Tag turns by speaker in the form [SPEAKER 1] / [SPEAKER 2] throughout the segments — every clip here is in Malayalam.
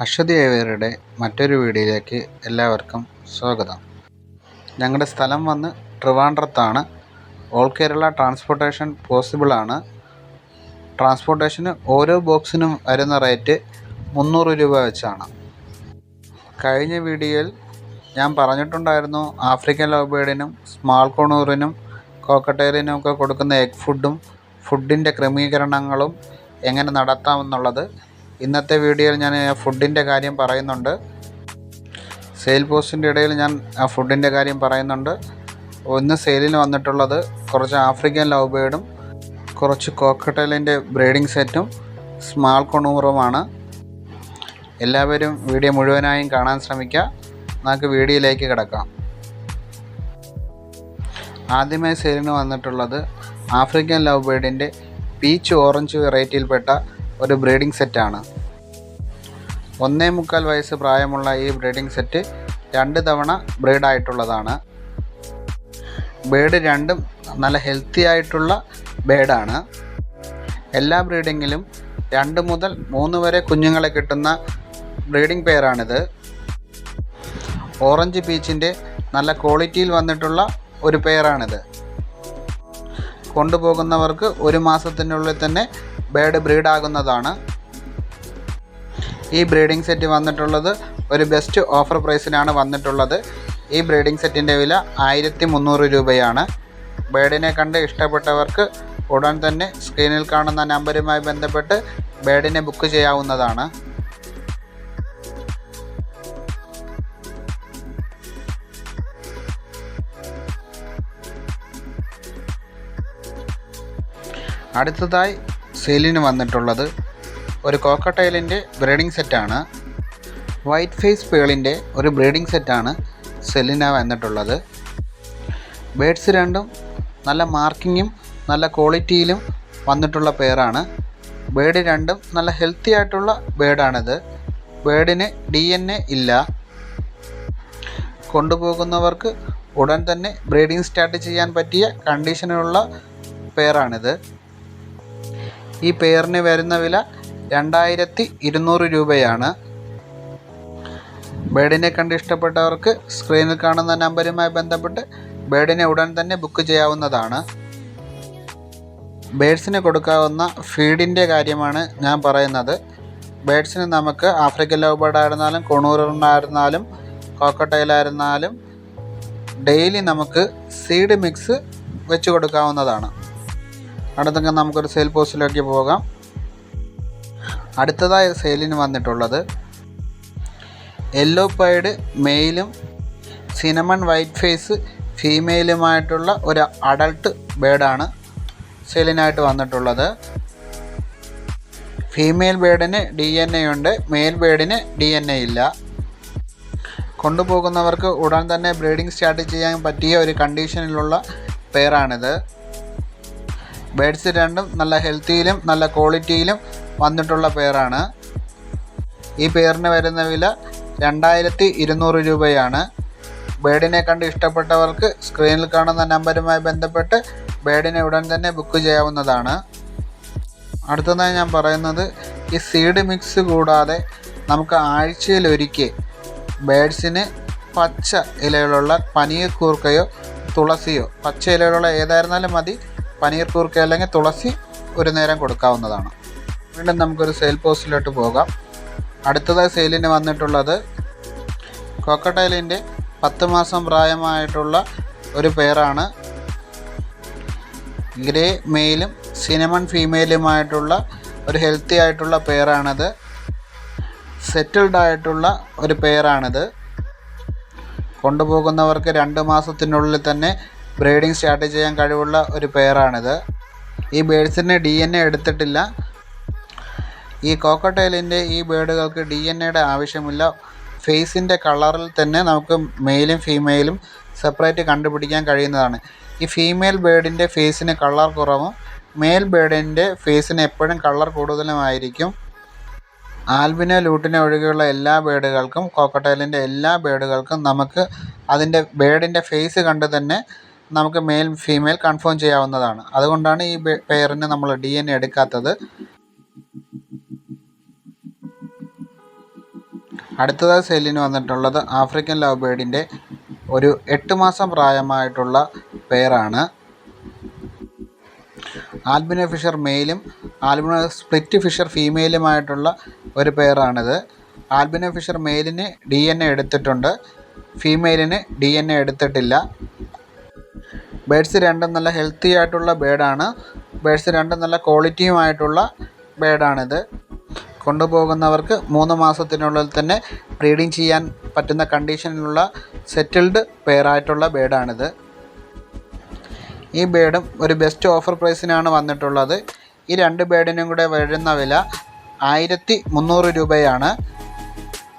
[SPEAKER 1] അശ്വതി ഏവരുടെ മറ്റൊരു വീഡിയോയിലേക്ക് എല്ലാവർക്കും സ്വാഗതം. ഞങ്ങളുടെ സ്ഥലം വന്ന് ട്രിവാൻഡ്രത്താണ്. ഓൾ കേരള ട്രാൻസ്പോർട്ടേഷൻ പോസിബിളാണ്. ട്രാൻസ്പോർട്ടേഷന് ഓരോ ബോക്സിനും വരുന്ന റേറ്റ് മുന്നൂറ് രൂപ വെച്ചാണ്. കഴിഞ്ഞ വീഡിയോയിൽ ഞാൻ പറഞ്ഞിട്ടുണ്ടായിരുന്നു ആഫ്രിക്കൻ ലോബേഡിനും സ്മാൾ കോണൂറിനും കോക്കട്ടേലിനും ഒക്കെ കൊടുക്കുന്ന എഗ് ഫുഡും ഫുഡിന്റെ ക്രമീകരണങ്ങളും എങ്ങനെ നടത്താമെന്നുള്ളത്. ഇന്നത്തെ വീഡിയോയിൽ ഞാൻ ആ ഫുഡിന്റെ കാര്യം പറയുന്നുണ്ട്. സെയിൽ പോസ്റ്റിന്റെ ഇടയിൽ ഞാൻ ആ ഫുഡിന്റെ കാര്യം പറയുന്നുണ്ട്. ഒന്ന് സെയിലിന് വന്നിട്ടുള്ളത് കുറച്ച് ആഫ്രിക്കൻ ലവ് ബേർഡും കുറച്ച് കോക്കട്ടലിന്റെ ബ്രീഡിംഗ് സെറ്റും സ്മാൾ കൊണൂറുമാണ്. എല്ലാവരും വീഡിയോ മുഴുവനായും കാണാൻ ശ്രമിക്കുക. നമുക്ക് വീഡിയോയിലേക്ക് കിടക്കാം. ആദ്യമായി സെയിലിന് വന്നിട്ടുള്ളത് ആഫ്രിക്കൻ ലവ് ബേർഡിന്റെ പീച്ച് ഓറഞ്ച് വെറൈറ്റിയിൽപ്പെട്ട ഒരു ബ്രീഡിംഗ് സെറ്റാണ് ഒന്നേ മുക്കാൽ വയസ്സ് പ്രായമുള്ള ഈ ബ്രീഡിംഗ് സെറ്റ് രണ്ട് തവണ ബ്രീഡായിട്ടുള്ളതാണ് ബേഡ് രണ്ടും നല്ല ഹെൽത്തി ആയിട്ടുള്ള ബേഡാണ്. എല്ലാ ബ്രീഡിങ്ങിലും രണ്ട് മുതൽ മൂന്ന് വരെ കുഞ്ഞുങ്ങളെ കിട്ടുന്ന ബ്രീഡിംഗ് പെയറാണിത്. ഓറഞ്ച് പീച്ചിന്റെ നല്ല ക്വാളിറ്റിയിൽ വന്നിട്ടുള്ള ഒരു പെയറാണിത്. കൊണ്ടുപോകുന്നവർക്ക് ഒരു മാസത്തിനുള്ളിൽ തന്നെ ബേഡ് ബ്രീഡാകുന്നതാണ് ഈ ബ്രീഡിംഗ് സെറ്റ് വന്നിട്ടുള്ളത് ഒരു ബെസ്റ്റ് ഓഫർ പ്രൈസിനാണ് വന്നിട്ടുള്ളത്. ഈ ബ്രീഡിംഗ് സെറ്റിന്റെ വില ആയിരത്തി മുന്നൂറ് രൂപയാണ് ബേഡിനെ കണ്ട് ഇഷ്ടപ്പെട്ടവർക്ക് ഉടൻ തന്നെ സ്ക്രീനിൽ കാണുന്ന നമ്പരുമായി ബന്ധപ്പെട്ട് ബേഡിനെ ബുക്ക് ചെയ്യാവുന്നതാണ്. അടുത്തതായി സെയിലിന് വന്നിട്ടുള്ളത് ഒരു കോക്കട്ടൈലിന്റെ ബ്രീഡിംഗ് സെറ്റാണ്. വൈറ്റ് ഫേസ് പേളിന്റെ ഒരു ബ്രീഡിംഗ് സെറ്റാണ് സെല്ലിന വന്നിട്ടുള്ളത്. ബേഡ്സ് രണ്ടും നല്ല മാർക്കിങ്ങും നല്ല ക്വാളിറ്റിയിലും വന്നിട്ടുള്ള പേരാണ്. ബേഡ് രണ്ടും നല്ല ഹെൽത്തി ആയിട്ടുള്ള ബേഡാണിത്. ബേഡിന് ഡി എൻ എ ഇല്ല. കൊണ്ടുപോകുന്നവർക്ക് ഉടൻ തന്നെ ബ്രീഡിംഗ് സ്റ്റാർട്ട് ചെയ്യാൻ പറ്റിയ കണ്ടീഷനുള്ള പെയറാണിത് ഈ പെയറിന് വരുന്ന വില രണ്ടായിരത്തി ഇരുന്നൂറ് രൂപയാണ്. ബേഡിനെ കണ്ട് ഇഷ്ടപ്പെട്ടവർക്ക് സ്ക്രീനിൽ കാണുന്ന നമ്പറുമായി ബന്ധപ്പെട്ട് ബേഡിനെ ഉടൻ തന്നെ ബുക്ക് ചെയ്യാവുന്നതാണ്. ബേഡ്സിന് കൊടുക്കാവുന്ന ഫീഡിന്റെ കാര്യമാണ് ഞാൻ പറയുന്നത്. ബേഡ്സിന് നമുക്ക് ആഫ്രിക്കൻ ലവ് ബേർഡ് ആയിരുന്നാലും കൊണൂറിനായിരുന്നാലും കോക്കട്ടയിലായിരുന്നാലും ഡെയിലി നമുക്ക് സീഡ് മിക്സ് വെച്ച് കൊടുക്കാവുന്നതാണ്. അടുത്തൊക്കെ നമുക്കൊരു സെയിൽ പോസ്റ്റിലേക്ക് പോകാം. അടുത്തതായി സെയിലിന് വന്നിട്ടുള്ളത് യെല്ലോ പൈഡ് മെയിലും സിനമൺ വൈറ്റ് ഫേസ് ഫീമെയിലുമായിട്ടുള്ള ഒരു അഡൾട്ട് ബേഡാണ് സെയിലിനായിട്ട് വന്നിട്ടുള്ളത്. ഫീമെയിൽ ബേഡിന് ഡി എൻ എ ഉണ്ട് മെയിൽ ബേഡിന് ഡി എൻ എ ഇല്ല. കൊണ്ടുപോകുന്നവർക്ക് ഉടൻ തന്നെ ബ്രീഡിംഗ് സ്റ്റാർട്ട് ചെയ്യാൻ പറ്റിയ ഒരു കണ്ടീഷനിലുള്ള പെയറാണിത് ബേഡ്സ് രണ്ടും നല്ല ഹെൽത്തിയിലും നല്ല ക്വാളിറ്റിയിലും വന്നിട്ടുള്ള പെയറാണ് ഈ പെയറിന് വരുന്ന വില രണ്ടായിരത്തി ഇരുന്നൂറ് രൂപയാണ്. ബേഡിനെ കണ്ട് ഇഷ്ടപ്പെട്ടവർക്ക് സ്ക്രീനിൽ കാണുന്ന നമ്പറുമായി ബന്ധപ്പെട്ട് ബേഡിനെ ഉടൻ തന്നെ ബുക്ക് ചെയ്യാവുന്നതാണ്. അടുത്തതായി ഞാൻ പറയുന്നത് ഈ സീഡ് മിക്സ് കൂടാതെ നമുക്ക് ആഴ്ചയിലൊരിക്കൽ ബേഡ്സിന് പച്ച ഇലകളുള്ള പനീർ കൂർക്കയോ തുളസിയോ പച്ച ഇലകളുള്ള ഏതായിരുന്നാലും മതി. പനീർ കൂർക്ക അല്ലെങ്കിൽ തുളസി ഒരു നേരം കൊടുക്കാവുന്നതാണ്. വീണ്ടും നമുക്കൊരു സെയിൽ പോസ്റ്റിലോട്ട് പോകാം. അടുത്തതായി സെയിലിന് വന്നിട്ടുള്ളത് കോക്കട്ടൈലിന്റെ പത്ത് മാസം പ്രായമായിട്ടുള്ള ഒരു പേരാണ്. ഗ്രേ മെയിലും സിനമൺ ഫീമെയിലുമായിട്ടുള്ള ഒരു ഹെൽത്തി ആയിട്ടുള്ള പേരാണത്. സെറ്റിൽഡ് ആയിട്ടുള്ള ഒരു പേരാണിത്. കൊണ്ടുപോകുന്നവർക്ക് രണ്ട് മാസത്തിനുള്ളിൽ തന്നെ ബ്രീഡിംഗ് സ്റ്റാർട്ട് ചെയ്യാൻ കഴിവുള്ള ഒരു പെയറാണിത് ഈ ബേഡ്സിന്റെ ഡി എൻ എ എടുത്തിട്ടില്ല. ഈ കോക്കട്ടേലിന്റെ ഈ ബേഡുകൾക്ക് ഡി എൻ എയുടെ ആവശ്യമില്ല. ഫേസിന്റെ കളറിൽ തന്നെ നമുക്ക് മെയിലും ഫീമെയിലും സെപ്പറേറ്റ് കണ്ടുപിടിക്കാൻ കഴിയുന്നതാണ്. ഈ ഫീമെയിൽ ബേഡിന്റെ ഫേസിന് കളർ കുറവും മെയിൽ ബേഡിന്റെ ഫേസിന് എപ്പോഴും കളർ കൂടുതലുമായിരിക്കും. ആൽബിനോ ലൂട്ടിനെ ഒഴികെയുള്ള എല്ലാ ബേഡുകൾക്കും കോക്കട്ടേലിന്റെ എല്ലാ ബേഡുകൾക്കും നമുക്ക് അതിന്റെ ബേഡിന്റെ ഫേസ് കണ്ട് തന്നെ നമുക്ക് മെയിൽ ഫീമെയിൽ കൺഫേം ചെയ്യാവുന്നതാണ്. അതുകൊണ്ടാണ് ഈ പെയറിന് നമ്മൾ ഡി എൻ എടുക്കാത്തത്. അടുത്തതായി സെല്ലിന് വന്നിട്ടുള്ളത് ആഫ്രിക്കൻ ലവ് ബേർഡിന്റെ ഒരു എട്ട് മാസം പ്രായമായിട്ടുള്ള പെയറാണ് ആൽബിനോ ഫിഷർ മെയിലും ആൽബിനോ സ്പ്ലിറ്റ് ഫിഷർ ഫീമെയിലുമായിട്ടുള്ള ഒരു പെയറാണിത് ആൽബിനോ ഫിഷർ മെയിലിന് ഡി എൻ എ എടുത്തിട്ടുണ്ട്. ഫീമെയിലിന് ഡി എൻ എ എടുത്തിട്ടില്ല. ബേഡ്സ് രണ്ടും നല്ല ഹെൽത്തി ആയിട്ടുള്ള ബേഡാണ് ബേഡ്സ് രണ്ടും നല്ല ക്വാളിറ്റിയുമായിട്ടുള്ള ബേഡാണിത് കൊണ്ടുപോകുന്നവർക്ക് മൂന്ന് മാസത്തിനുള്ളിൽ തന്നെ ബ്രീഡിങ് ചെയ്യാൻ പറ്റുന്ന കണ്ടീഷനിലുള്ള സെറ്റിൽഡ് പെയറായിട്ടുള്ള ബേഡാണിത് ഈ ബേഡും ഒരു ബെസ്റ്റ് ഓഫർ പ്രൈസിനാണ് വന്നിട്ടുള്ളത്. ഈ രണ്ട് ബേഡിനും കൂടെ വരുന്ന വില ആയിരത്തി മുന്നൂറ് രൂപയാണ്.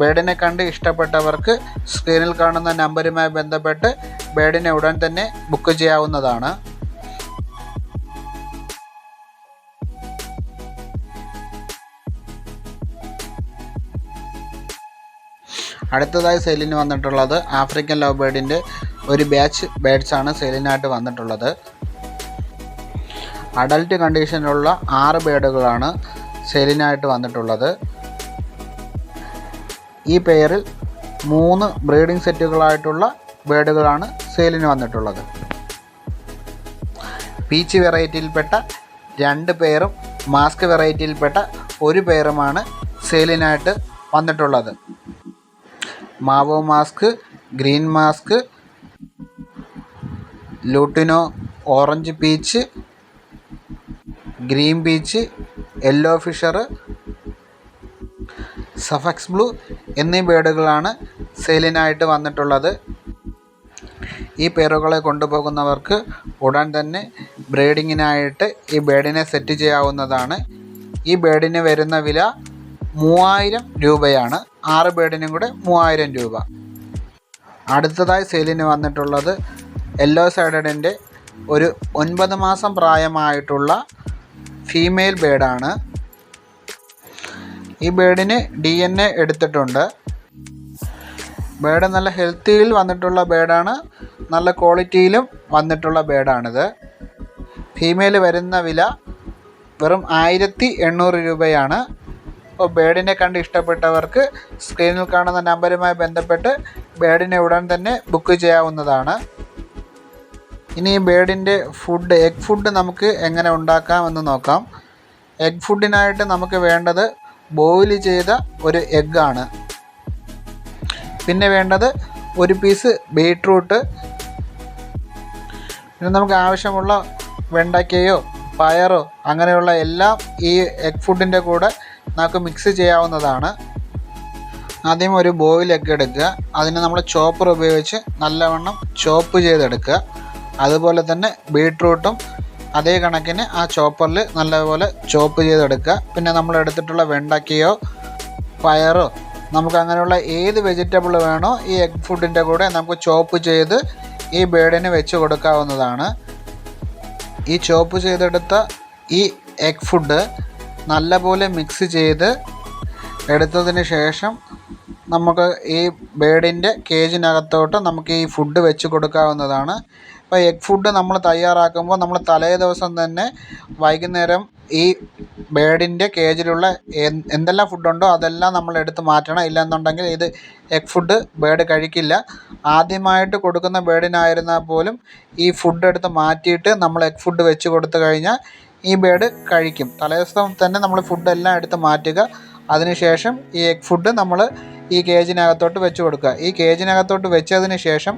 [SPEAKER 1] ബേഡിനെ കണ്ട് ഇഷ്ടപ്പെട്ടവർക്ക് സ്ക്രീനിൽ കാണുന്ന നമ്പറുമായി ബന്ധപ്പെട്ട് ബേഡിനെ ഉടൻ തന്നെ ബുക്ക് ചെയ്യാവുന്നതാണ്. അടുത്തതായി സെയിലിന് വന്നിട്ടുള്ളത് ആഫ്രിക്കൻ ലവ് ബേഡിന്റെ ഒരു ബാച്ച് ബേഡ്സ് ആണ് സെയിലിനായിട്ട് വന്നിട്ടുള്ളത്. അഡൽട്ട് കണ്ടീഷനിലുള്ള ആറ് ബേഡുകളാണ് സെയിലിനായിട്ട് വന്നിട്ടുള്ളത്. ഈ പെയറിൽ മൂന്ന് ബ്രീഡിംഗ് സെറ്റുകളായിട്ടുള്ള ബേഡുകളാണ് സെയിലിന് വന്നിട്ടുള്ളത്. പീച്ച് വെറൈറ്റിയിൽപ്പെട്ട രണ്ട് പേരും മാസ്ക് വെറൈറ്റിയിൽപ്പെട്ട ഒരു പെയറുമാണ് സെയിലിനായിട്ട് വന്നിട്ടുള്ളത്. Mauve mask green mask lutino orange peach green peach yellow fisher സഫക്സ് blue എന്നീ ബേഡുകളാണ് സെയിലിനായിട്ട് വന്നിട്ടുള്ളത്. ഈ പേരുകളെ കൊണ്ടുപോകുന്നവർക്ക് ഉടൻ തന്നെ ബ്രീഡിങ്ങിനായിട്ട് ഈ ബേഡിനെ സെറ്റ് ചെയ്യാവുന്നതാണ്. ഈ ബേഡിന് വരുന്ന വില മൂവായിരം രൂപയാണ്. ആറ് ബേഡിനും കൂടെ മൂവായിരം രൂപ. അടുത്തതായി സെയിലിന് വന്നിട്ടുള്ളത് യെല്ലോ സൈഡഡിന്റെ ഒരു ഒൻപത് മാസം പ്രായമായിട്ടുള്ള ഫീമെയിൽ ബേഡാണ്. ഈ ബേഡിന് ഡി എൻ എ എടുത്തിട്ടുണ്ട്. ബേഡ് നല്ല ഹെൽത്തിയിൽ വന്നിട്ടുള്ള ബേഡാണ്. നല്ല ക്വാളിറ്റിയിലും വന്നിട്ടുള്ള ബേഡാണിത്. ഫീമെയിൽ വരുന്ന വില വെറും ആയിരത്തി എണ്ണൂറ് രൂപയാണ്. അപ്പോൾ ബേഡിനെ കണ്ട് ഇഷ്ടപ്പെട്ടവർക്ക് സ്ക്രീനിൽ കാണുന്ന നമ്പറുമായി ബന്ധപ്പെട്ട് ബേഡിനെ ഉടൻ തന്നെ ബുക്ക് ചെയ്യാവുന്നതാണ്. ഇനി ഈ ബേഡിന്റെ ഫുഡ് എഗ് ഫുഡ് നമുക്ക് എങ്ങനെ ഉണ്ടാക്കാം എന്ന് നോക്കാം. എഗ് ഫുഡിനായിട്ട് നമുക്ക് വേണ്ടത് ബോയിൽ ചെയ്ത ഒരു എഗ്ഗാണ് പിന്നെ വേണ്ടത് ഒരു പീസ് ബീട്രൂട്ട് പിന്നെ നമുക്ക് ആവശ്യമുള്ള വെണ്ടയ്ക്കയോ പയറോ അങ്ങനെയുള്ള എല്ലാം ഈ എഗ് ഫുഡിന്റെ കൂടെ നമുക്ക് മിക്സ് ചെയ്യാവുന്നതാണ്. ആദ്യം ഒരു ബോയിൽ എഗ് എടുക്കുക. അതിനെ നമ്മൾ ചോപ്പർ ഉപയോഗിച്ച് നല്ലവണ്ണം ചോപ്പ് ചെയ്തെടുക്കുക. അതുപോലെ തന്നെ ബീട്രൂട്ടും അതേ കണക്കിന് ആ ചോപ്പറിൽ നല്ലപോലെ ചോപ്പ് ചെയ്തെടുക്കുക. പിന്നെ നമ്മൾ എടുത്തിട്ടുള്ള വെണ്ടയ്ക്കയോ പയറോ നമുക്ക് അങ്ങനെയുള്ള ഏത് വെജിറ്റബിൾ വേണോ ഈ എഗ് ഫുഡിന്റെ കൂടെ നമുക്ക് ചോപ്പ് ചെയ്ത് ഈ ബേഡിന് വെച്ച് കൊടുക്കാവുന്നതാണ്. ഈ ചോപ്പ് ചെയ്തെടുത്ത ഈ എഗ് ഫുഡ് നല്ലപോലെ മിക്സ് ചെയ്ത് എടുത്തതിന് ശേഷം നമുക്ക് ഈ ബേഡിന്റെ കേജിനകത്തോട്ട് നമുക്ക് ഈ ഫുഡ് വെച്ച് കൊടുക്കാവുന്നതാണ്. അപ്പോൾ എഗ് ഫുഡ് നമ്മൾ തയ്യാറാക്കുമ്പോൾ നമ്മൾ തലേ ദിവസം തന്നെ വൈകുന്നേരം ഈ ബേഡിന്റെ കേജിലുള്ള എന്തെല്ലാം ഫുഡുണ്ടോ അതെല്ലാം നമ്മൾ എടുത്ത് മാറ്റണം. ഇല്ലെന്നുണ്ടെങ്കിൽ ഇത് എഗ് ഫുഡ് ബേഡ് കഴിക്കില്ല. ആദ്യമായിട്ട് കൊടുക്കുന്ന ബേഡിനായിരുന്നാൽ പോലും ഈ ഫുഡ് എടുത്ത് മാറ്റിയിട്ട് നമ്മൾ എഗ് ഫുഡ് വെച്ച് കൊടുത്തു കഴിഞ്ഞാൽ ഈ ബേഡ് കഴിക്കും. തലേദിവസം തന്നെ നമ്മൾ ഫുഡ് എല്ലാം എടുത്ത് മാറ്റുക. അതിനുശേഷം ഈ എഗ് ഫുഡ് നമ്മൾ ഈ കേജിനകത്തോട്ട് വെച്ച് കൊടുക്കുക. ഈ കേജിനകത്തോട്ട് വെച്ചതിന് ശേഷം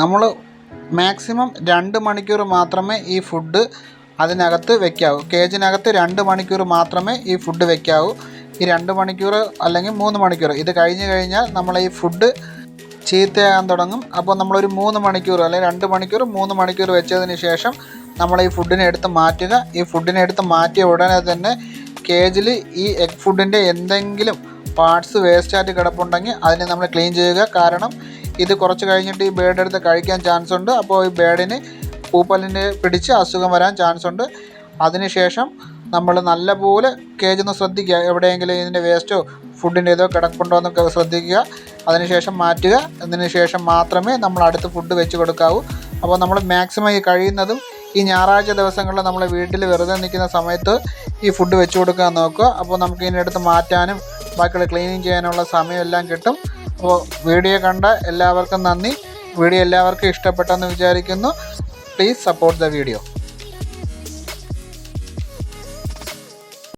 [SPEAKER 1] നമ്മൾ മാക്സിമം രണ്ട് മണിക്കൂർ മാത്രമേ ഈ ഫുഡ് അതിനകത്ത് വെക്കാവൂ. കേജിനകത്ത് രണ്ട് മണിക്കൂർ മാത്രമേ ഈ ഫുഡ് വെക്കാവൂ. ഈ രണ്ട് മണിക്കൂർ അല്ലെങ്കിൽ മൂന്ന് മണിക്കൂർ. ഇത് കഴിഞ്ഞ് കഴിഞ്ഞാൽ നമ്മൾ ഈ ഫുഡ് ചീത്തയാകാൻ തുടങ്ങും. അപ്പോൾ നമ്മളൊരു മൂന്ന് മണിക്കൂർ അല്ലെങ്കിൽ രണ്ട് മണിക്കൂർ മൂന്ന് മണിക്കൂർ വെച്ചതിന് ശേഷം നമ്മൾ ഈ ഫുഡിനെ എടുത്ത് മാറ്റുക. ഈ ഫുഡിനെ എടുത്ത് മാറ്റിയ ഉടനെ തന്നെ കേജിൽ ഈ എഗ് ഫുഡിന്റെ എന്തെങ്കിലും പാർട്സ് വേസ്റ്റായിട്ട് കിടപ്പുണ്ടെങ്കിൽ അതിനെ നമ്മൾ ക്ലീൻ ചെയ്യുക. കാരണം ഇത് കുറച്ച് കഴിഞ്ഞിട്ട് ഈ ബേഡ് എടുത്ത് കഴിക്കാൻ ചാൻസ് ഉണ്ട്. അപ്പോൾ ഈ ബേഡിന് പൂപ്പലിന് പിടിച്ച് അസുഖം വരാൻ ചാൻസ് ഉണ്ട്. അതിനുശേഷം നമ്മൾ നല്ലപോലെ കേജ് ഒന്ന് ശ്രദ്ധിക്കുക. എവിടെയെങ്കിലും ഇതിന്റെ വേസ്റ്റോ ഫുഡിന്റെ ഏതോ കിടപ്പുണ്ടോ എന്നൊക്കെ ശ്രദ്ധിക്കുക. അതിനുശേഷം മാറ്റുക. അതിനുശേഷം മാത്രമേ നമ്മൾ അടുത്ത് ഫുഡ് വെച്ച് കൊടുക്കാവൂ. അപ്പോൾ നമ്മൾ മാക്സിമം ഈ കഴിയുന്നതും ഈ ഞായറാഴ്ച ദിവസങ്ങളിൽ നമ്മൾ വീട്ടിൽ വെറുതെ നിൽക്കുന്ന സമയത്ത് ഈ ഫുഡ് വെച്ച് കൊടുക്കാൻ നോക്കുക. അപ്പോൾ നമുക്ക് ഇതിനടുത്ത് മാറ്റാനും ബാക്കിയുള്ള ക്ലീനിങ് ചെയ്യാനുള്ള സമയമെല്ലാം കിട്ടും. അപ്പോൾ വീഡിയോ കണ്ട എല്ലാവർക്കും നന്ദി. വീഡിയോ എല്ലാവർക്കും ഇഷ്ടപ്പെട്ടെന്ന് വിചാരിക്കുന്നു. Please support the video